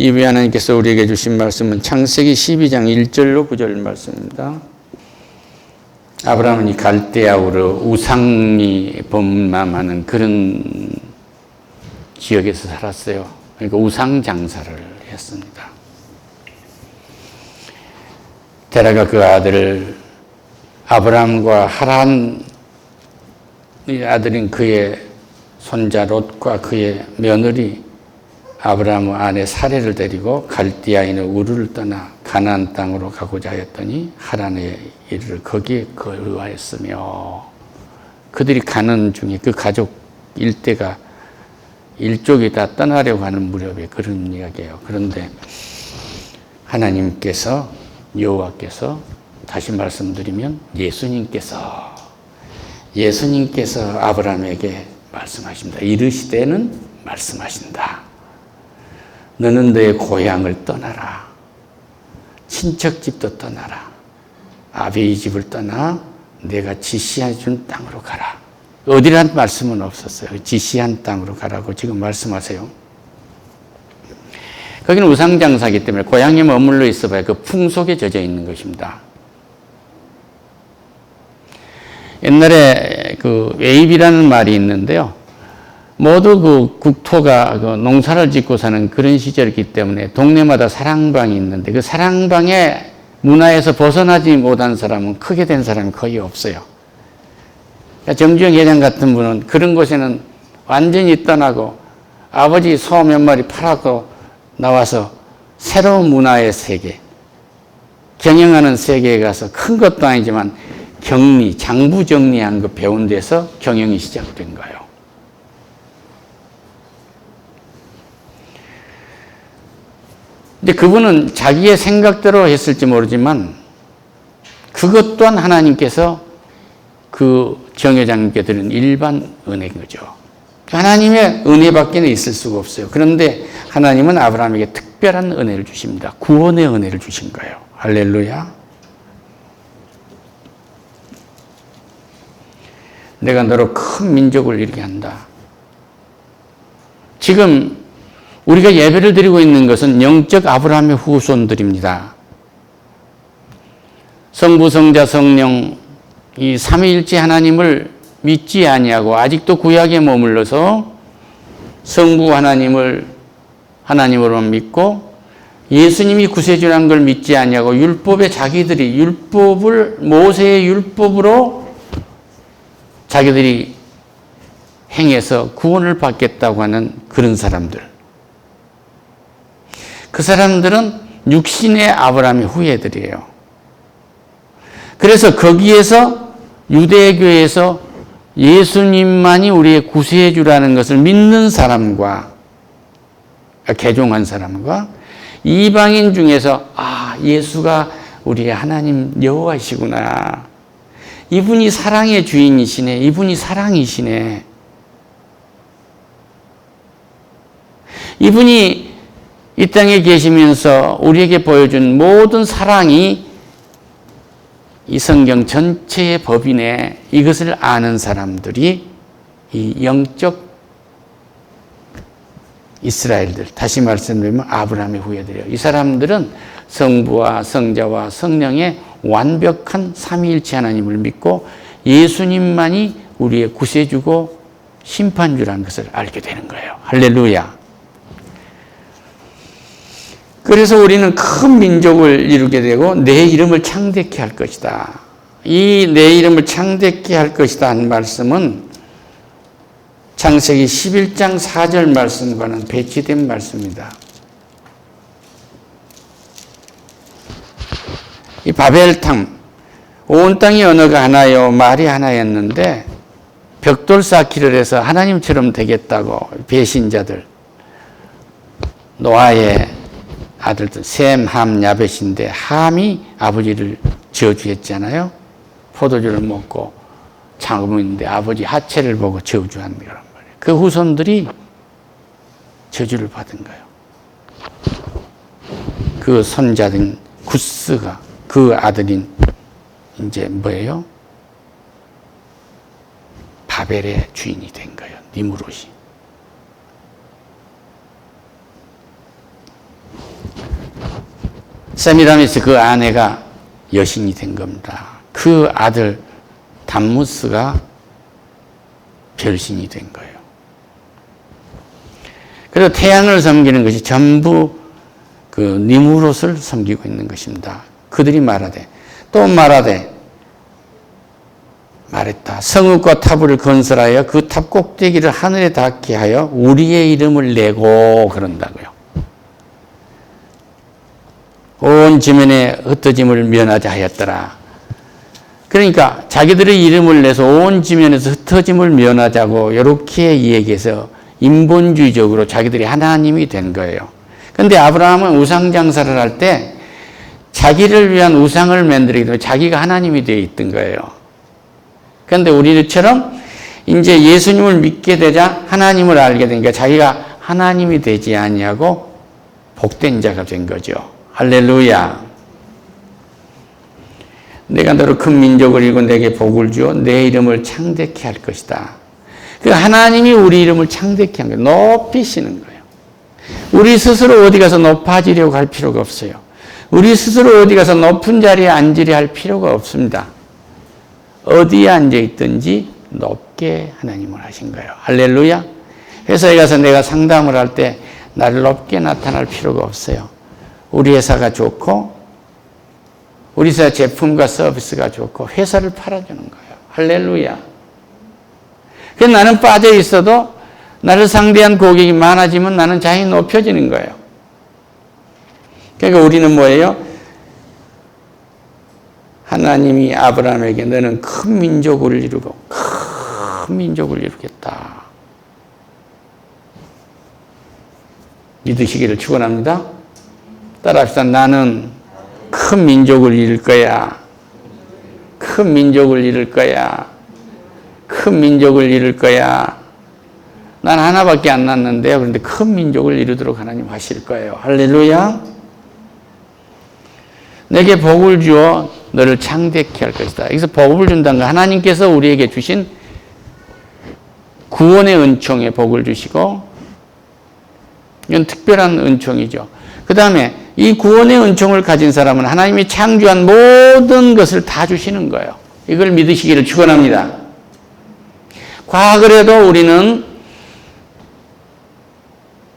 이위 하나님께서 우리에게 주신 말씀은 창세기 12장 1절로 9절 말씀입니다. 아브라함은 이 갈대아우르 우상이 범람하는 그런 지역에서 살았어요. 그러니까 우상 장사를 했습니다. 데라가 그 아들을 아브라함과 하란의 아들인 그의 손자 롯과 그의 며느리 아브라함 아내 사례를 데리고 갈디아인의 우르를 떠나 가나안 땅으로 가고자 했더니 하란에 이르러 거기에 거하였으며 그들이 가는 중에 그 가족 일대가 일족이 다 떠나려고 하는 무렵에 그런 이야기예요. 그런데 하나님께서 여호와께서 다시 말씀드리면 예수님께서 예수님께서 아브라함에게 말씀하십니다. 이르시되는 말씀하신다. 너는 너의 고향을 떠나라. 친척집도 떠나라. 아비의 집을 떠나 내가 지시해 준 땅으로 가라. 어디란 말씀은 없었어요. 지시한 땅으로 가라고 지금 말씀하세요. 거기는 우상장사기 때문에 고향에 머물러 있어봐야 그 풍속에 젖어 있는 것입니다. 옛날에 그 웨입이라는 말이 있는데요. 모두 그 국토가 그 농사를 짓고 사는 그런 시절이기 때문에 동네마다 사랑방이 있는데 그 사랑방의 문화에서 벗어나지 못한 사람은 크게 된 사람이 거의 없어요. 그러니까 정주영 회장 같은 분은 그런 곳에는 완전히 떠나고 아버지 소 몇 마리 팔아고 나와서 새로운 문화의 세계, 경영하는 세계에 가서 큰 것도 아니지만 격리, 장부 정리한 거 배운 데서 경영이 시작된 거예요. 근데 그분은 자기의 생각대로 했을지 모르지만 그것 또한 하나님께서 그 정여장님께 드린 일반 은혜인 거죠. 하나님의 은혜밖에는 있을 수가 없어요. 그런데 하나님은 아브라함에게 특별한 은혜를 주십니다. 구원의 은혜를 주신 거예요. 할렐루야. 내가 너로 큰 민족을 이루게 한다. 지금 우리가 예배를 드리고 있는 것은 영적 아브라함의 후손들입니다. 성부, 성자, 성령 이 삼위일체 하나님을 믿지 아니하고 아직도 구약에 머물러서 성부 하나님을 하나님으로 믿고 예수님이 구세주라는 걸 믿지 아니하고 율법에 자기들이 율법을 모세의 율법으로 자기들이 행해서 구원을 받겠다고 하는 그런 사람들. 그 사람들은 육신의 아브라함의 후예들이에요. 그래서 거기에서 유대교에서 예수님만이 우리의 구세주라는 것을 믿는 사람과 개종한 사람과 이방인 중에서 아 예수가 우리의 하나님 여호와시구나. 이분이 사랑의 주인이시네. 이분이 사랑이시네. 이분이 이 땅에 계시면서 우리에게 보여준 모든 사랑이 이 성경 전체의 법인에 이것을 아는 사람들이 이 영적 이스라엘들, 다시 말씀드리면 아브라함의 후예들이에요. 이 사람들은 성부와 성자와 성령의 완벽한 삼위일체 하나님을 믿고 예수님만이 우리의 구세주고 심판주라는 것을 알게 되는 거예요. 할렐루야. 그래서 우리는 큰 민족을 이루게 되고 내 이름을 창대케 할 것이다. 이 내 이름을 창대케 할 것이다 한 말씀은 창세기 11장 4절 말씀과는 배치된 말씀입니다. 이 바벨탕, 온 땅의 언어가 하나요, 말이 하나였는데 벽돌 쌓기를 해서 하나님처럼 되겠다고 배신자들, 노아의 아들들 셈, 함, 야벳인데 함이 아버지를 저주했잖아요. 포도주를 먹고 장음인데 아버지 하체를 보고 저주한 거란 말이에요. 그 후손들이 저주를 받은 거예요. 그 손자인 구스가 그 아들인 이제 뭐예요? 바벨의 주인이 된 거예요. 니무롯이. 세미라미스 그 아내가 여신이 된 겁니다. 그 아들 담무스가 별신이 된 거예요. 그리고 태양을 섬기는 것이 전부 그 니무롯을 섬기고 있는 것입니다. 그들이 말하되 또 말하되 말했다. 성읍과 타부를 건설하여 그 탑 꼭대기를 하늘에 닿게 하여 우리의 이름을 내고 그런다고요. 온 지면에 흩어짐을 면하자 하였더라. 그러니까 자기들의 이름을 내서 온 지면에서 흩어짐을 면하자고 이렇게 이야기해서 인본주의적으로 자기들이 하나님이 된 거예요. 근데 아브라함은 우상 장사를 할 때 자기를 위한 우상을 만들기 때문에 자기가 하나님이 되어 있던 거예요. 그런데 우리처럼 이제 예수님을 믿게 되자 하나님을 알게 되니까 자기가 하나님이 되지 아니하고 복된 자가 된 거죠. 할렐루야. 내가 너를 큰 민족을 이고 내게 복을 주어 내 이름을 창대케 할 것이다. 그 하나님이 우리 이름을 창대케 한 거예요. 높이시는 거예요. 우리 스스로 어디 가서 높아지려고 할 필요가 없어요. 우리 스스로 어디 가서 높은 자리에 앉으려 할 필요가 없습니다. 어디에 앉아 있든지 높게 하나님을 하신 거예요. 할렐루야. 회사에 가서 내가 상담을 할 때 나를 높게 나타날 필요가 없어요. 우리 회사가 좋고 우리 회사 제품과 서비스가 좋고 회사를 팔아주는 거예요. 할렐루야. 그래서 나는 빠져 있어도 나를 상대한 고객이 많아지면 나는 자연히 높여지는 거예요. 그러니까 우리는 뭐예요? 하나님이 아브라함에게 너는 큰 민족을 이루고 큰 민족을 이루겠다. 믿으시기를 축원합니다. 따라합시다. 나는 큰 민족을 이룰 거야. 큰 민족을 이룰 거야. 큰 민족을 이룰 거야. 난 하나밖에 안 낳는데요. 그런데 큰 민족을 이루도록 하나님 하실 거예요. 할렐루야. 내게 복을 주어 너를 창대케 할 것이다. 여기서 복을 준다는 거 하나님께서 우리에게 주신 구원의 은총에 복을 주시고 이건 특별한 은총이죠. 그 다음에 이 구원의 은총을 가진 사람은 하나님이 창조한 모든 것을 다 주시는 거예요. 이걸 믿으시기를 축원합니다. 과학을 해도 우리는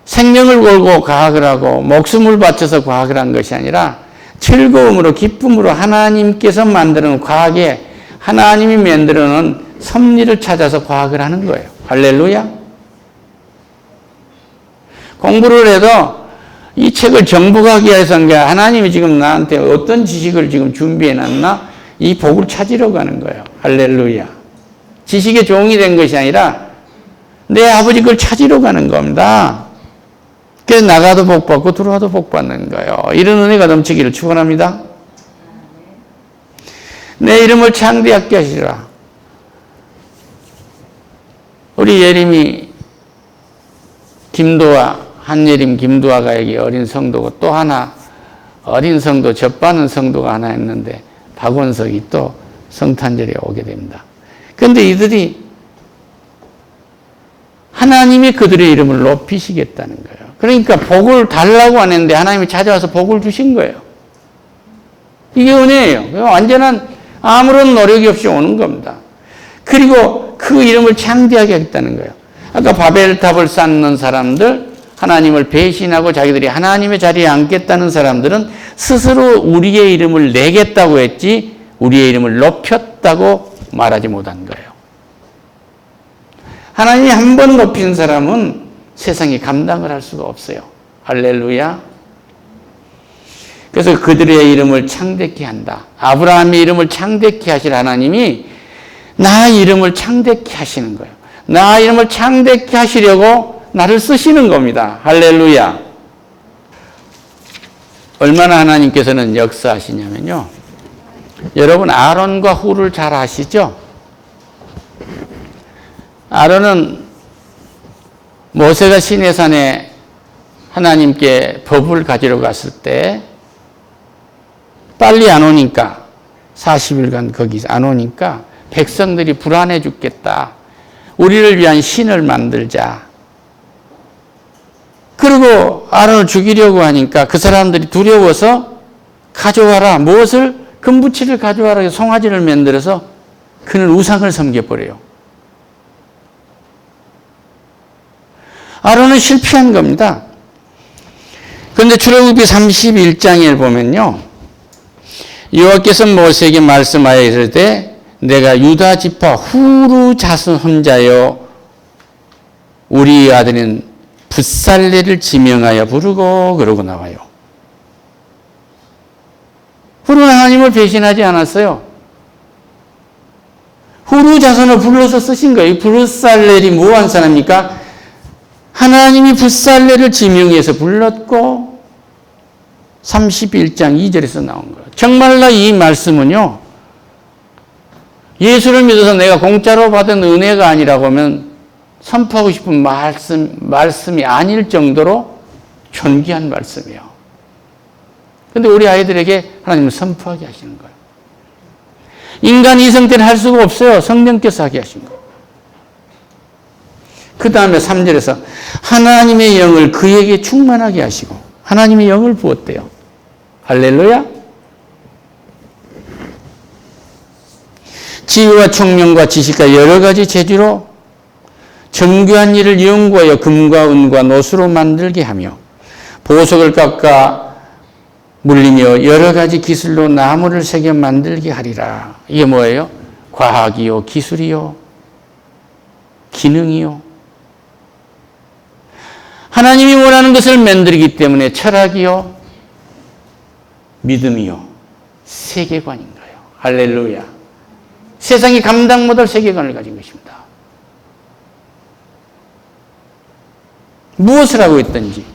생명을 걸고 과학을 하고 목숨을 바쳐서 과학을 한 것이 아니라 즐거움으로 기쁨으로 하나님께서 놓은 과학에 하나님이 만들어 놓은 섭리를 찾아서 과학을 하는 거예요. 할렐루야. 공부를 해도 이 책을 정복하기 위해서 한 게 하나님이 지금 나한테 어떤 지식을 지금 준비해 놨나? 이 복을 찾으러 가는 거예요. 할렐루야. 지식의 종이 된 것이 아니라 내 아버지 걸 찾으러 가는 겁니다. 그래서 나가도 복 받고 들어와도 복 받는 거예요. 이런 은혜가 넘치기를 축원합니다. 내 이름을 창대하게 하시라. 우리 예림이 김도아 한예림 김도아가 여기 어린 성도고 또 하나 어린 성도 접받는 성도가 하나 있는데 박원석이 또 성탄절에 오게 됩니다. 그런데 이들이 하나님이 그들의 이름을 높이시겠다는 거예요. 그러니까 복을 달라고 하는데 하나님이 찾아와서 복을 주신 거예요. 이게 은혜예요. 완전한 아무런 노력이 없이 오는 겁니다. 그리고 그 이름을 창대하게 하겠다는 거예요. 아까 바벨탑을 쌓는 사람들, 하나님을 배신하고 자기들이 하나님의 자리에 앉겠다는 사람들은 스스로 우리의 이름을 내겠다고 했지 우리의 이름을 높였다고 말하지 못한 거예요. 하나님이 한 번 높인 사람은 세상이 감당을 할 수가 없어요. 할렐루야. 그래서 그들의 이름을 창대케 한다. 아브라함의 이름을 창대케 하실 하나님이 나 이름을 창대케 하시는 거예요. 나 이름을 창대케 하시려고 나를 쓰시는 겁니다. 할렐루야. 얼마나 하나님께서는 역사하시냐면요. 여러분 아론과 후를 잘 아시죠? 아론은 모세가 시내산에 하나님께 법을 가지러 갔을 때 빨리 안 오니까 40일간 거기 안 오니까 백성들이 불안해 죽겠다. 우리를 위한 신을 만들자. 그리고 아론을 죽이려고 하니까 그 사람들이 두려워서 가져와라. 무엇을? 금부치를 가져와라. 송아지를 만들어서 그는 우상을 섬겨버려요. 아론은 실패한 겁니다. 그런데 출애굽기 31장에 보면요. 여호와께서 모세에게 말씀하여 이르되 내가 유다 지파 후루 자손 혼자여 우리 아들인 붓살레를 지명하여 부르고 그러고 나와요. 후루는 하나님을 배신하지 않았어요. 후루 자손을 불러서 쓰신 거예요. 붓살렐이 뭐한 사람입니까? 하나님이 붓살레를 지명해서 불렀고 31장 2절에서 나온 거예요. 정말로 이 말씀은요. 예수를 믿어서 내가 공짜로 받은 은혜가 아니라고 하면 선포하고 싶은 말씀, 말씀이 아닐 정도로 존귀한 말씀이에요. 근데 우리 아이들에게 하나님은 선포하게 하시는 거예요. 인간 이성 때는 할 수가 없어요. 성령께서 하게 하신 거예요. 그 다음에 3절에서 하나님의 영을 그에게 충만하게 하시고 하나님의 영을 부었대요. 할렐루야. 지혜와 총명과 지식과 여러 가지 재주로 정교한 일을 연구하여 금과 은과 노수로 만들게 하며 보석을 깎아 물리며 여러 가지 기술로 나무를 새겨 만들게 하리라. 이게 뭐예요? 과학이요, 기술이요, 기능이요. 하나님이 원하는 것을 만들기 때문에 철학이요, 믿음이요, 세계관인 거예요. 할렐루야. 세상이 감당 못할 세계관을 가진 것입니다. 무엇을 하고 있든지.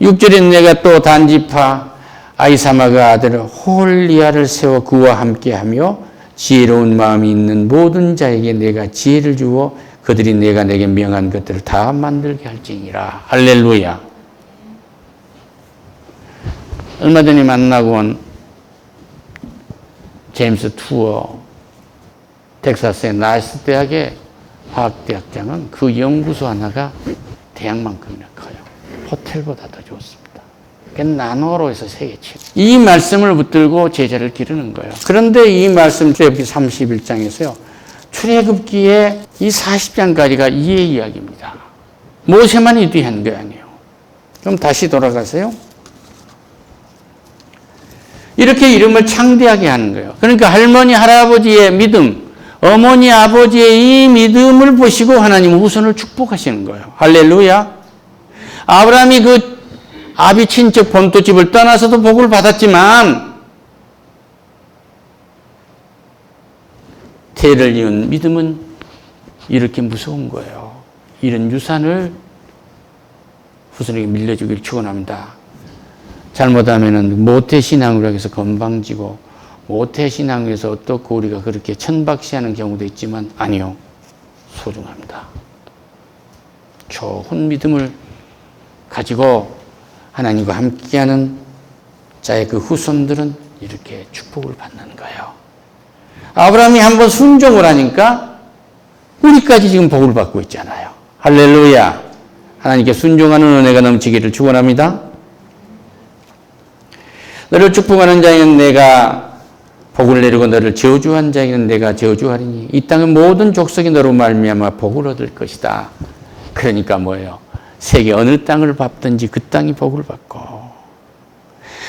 6절에 내가 또 단지파 아이사마가 아들 홀리아를 세워 그와 함께하며 지혜로운 마음이 있는 모든 자에게 내가 지혜를 주어 그들이 내가 내게 명한 것들을 다 만들게 할지니라. 할렐루야. 얼마 전에 만나고 온 제임스 투어 텍사스의 나이스 대학의 화학대학장은 그 연구소 하나가 대학만큼이나 커요. 호텔보다 더 좋습니다. 그 나노로 해서 세계 최고. 이 말씀을 붙들고 제자를 기르는 거예요. 그런데 이 말씀 출애굽기 31장에서요. 출애굽기에 이 40장까지가 이의 이야기입니다. 모세만 이뒤한 게 아니에요. 그럼 다시 돌아가세요. 이렇게 이름을 창대하게 하는 거예요. 그러니까 할머니, 할아버지의 믿음, 어머니, 아버지의 이 믿음을 보시고 하나님 후손을 축복하시는 거예요. 할렐루야. 아브라함이 그 아비 친척 본토집을 떠나서도 복을 받았지만 태를 이은 믿음은 이렇게 무서운 거예요. 이런 유산을 후손에게 밀려주길 축원합니다. 잘못하면은 모태 신앙으로 해서 건방지고 모태신앙에서 어떻고 우리가 그렇게 천박시하는 경우도 있지만 아니요. 소중합니다. 좋은 믿음을 가지고 하나님과 함께하는 자의 그 후손들은 이렇게 축복을 받는 거예요. 아브라함이 한번 순종을 하니까 우리까지 지금 복을 받고 있잖아요. 할렐루야. 하나님께 순종하는 은혜가 넘치기를 축원합니다. 너를 축복하는 자에게는 내가 복을 내리고 너를 저주한 자에게는 내가 저주하리니 이 땅의 모든 족속이 너로 말미암아 복을 얻을 것이다. 그러니까 뭐예요? 세계 어느 땅을 밟든지 그 땅이 복을 받고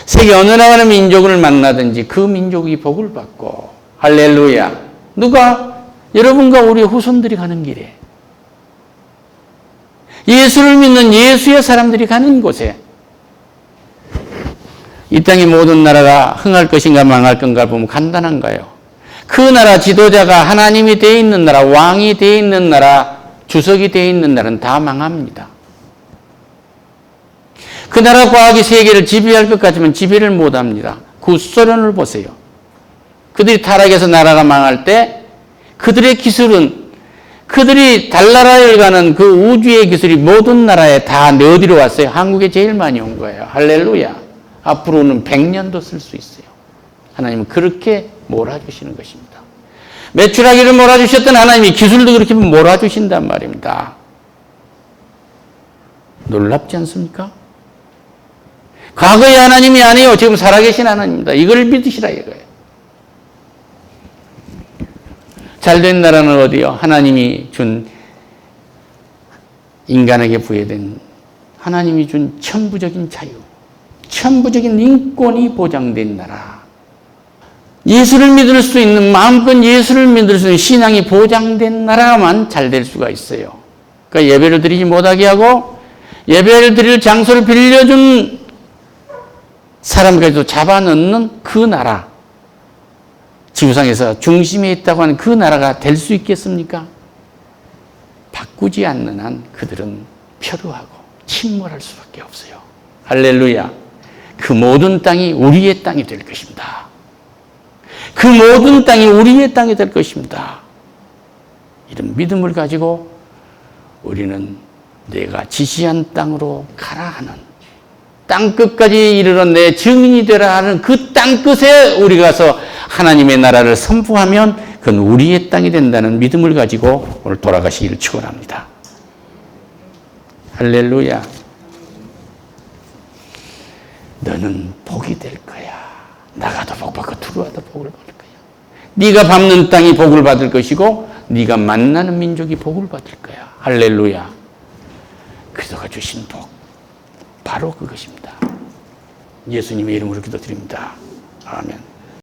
세계 어느 나라의 민족을 만나든지 그 민족이 복을 받고 할렐루야. 누가? 여러분과 우리 후손들이 가는 길에 예수를 믿는 예수의 사람들이 가는 곳에 이 땅의 모든 나라가 흥할 것인가 망할 건가 보면 간단한 거예요. 그 나라 지도자가 하나님이 되어 있는 나라, 왕이 되어 있는 나라, 주석이 되어 있는 나라는 다 망합니다. 그 나라 과학이 세계를 지배할 것 같지만 지배를 못 합니다. 구소련을 보세요. 그들이 타락해서 나라가 망할 때 그들의 기술은 그들이 달나라에 가는 그 우주의 기술이 모든 나라에 다 어디로 왔어요? 한국에 제일 많이 온 거예요. 할렐루야. 앞으로는 100년도 쓸 수 있어요. 하나님은 그렇게 몰아주시는 것입니다. 매출하기를 몰아주셨던 하나님이 기술도 그렇게 몰아주신단 말입니다. 놀랍지 않습니까? 과거의 하나님이 아니에요. 지금 살아계신 하나님입니다. 이걸 믿으시라 이거예요. 잘된 나라는 어디요? 하나님이 준 인간에게 부여된 하나님이 준 천부적인 자유, 천부적인 인권이 보장된 나라. 예수를 믿을 수 있는 마음껏 예수를 믿을 수 있는 신앙이 보장된 나라만 잘 될 수가 있어요. 그러니까 예배를 드리지 못하게 하고 예배를 드릴 장소를 빌려준 사람까지도 잡아넣는 그 나라. 지구상에서 중심에 있다고 하는 그 나라가 될 수 있겠습니까? 바꾸지 않는 한 그들은 표류하고 침몰할 수밖에 없어요. 할렐루야. 그 모든 땅이 우리의 땅이 될 것입니다. 그 모든 땅이 우리의 땅이 될 것입니다. 이런 믿음을 가지고 우리는 내가 지시한 땅으로 가라 하는 땅 끝까지 이르러 내 증인이 되라 하는 그 땅 끝에 우리 가서 하나님의 나라를 선포하면 그건 우리의 땅이 된다는 믿음을 가지고 오늘 돌아가시기를 축원합니다. 할렐루야. 너는 복이 될 거야. 나가도 복 받고 들어와도 복을 받을 거야. 네가 밟는 땅이 복을 받을 것이고 네가 만나는 민족이 복을 받을 거야. 할렐루야. 그리스도가 주신 복 바로 그것입니다. 예수님의 이름으로 기도드립니다. 아멘.